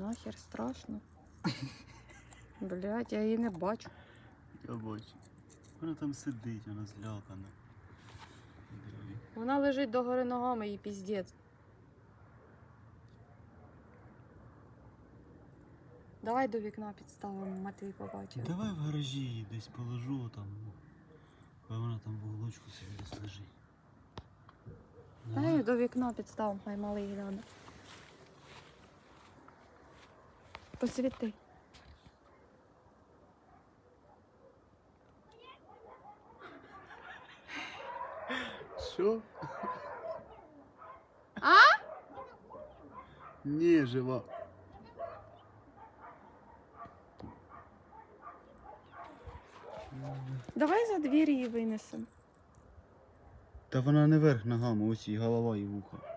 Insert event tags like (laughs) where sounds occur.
Нахер страшно. (laughs) Блять, я її не бачу. Я бачу. Вона там сидить, вона злякана. Диви. Вона лежить догори ногами і піздець. Давай до вікна підставимо, Матвій побачив. Давай в гаражі її десь положу там. Хай вона там в уголочку собі десь лежить. Дай до вікна підставимо, хай малий гляне. Посвіти. Що? А? Ні, жива. Давай за двір її винесемо. Та вона не верх ногами, ось і голова і вуха.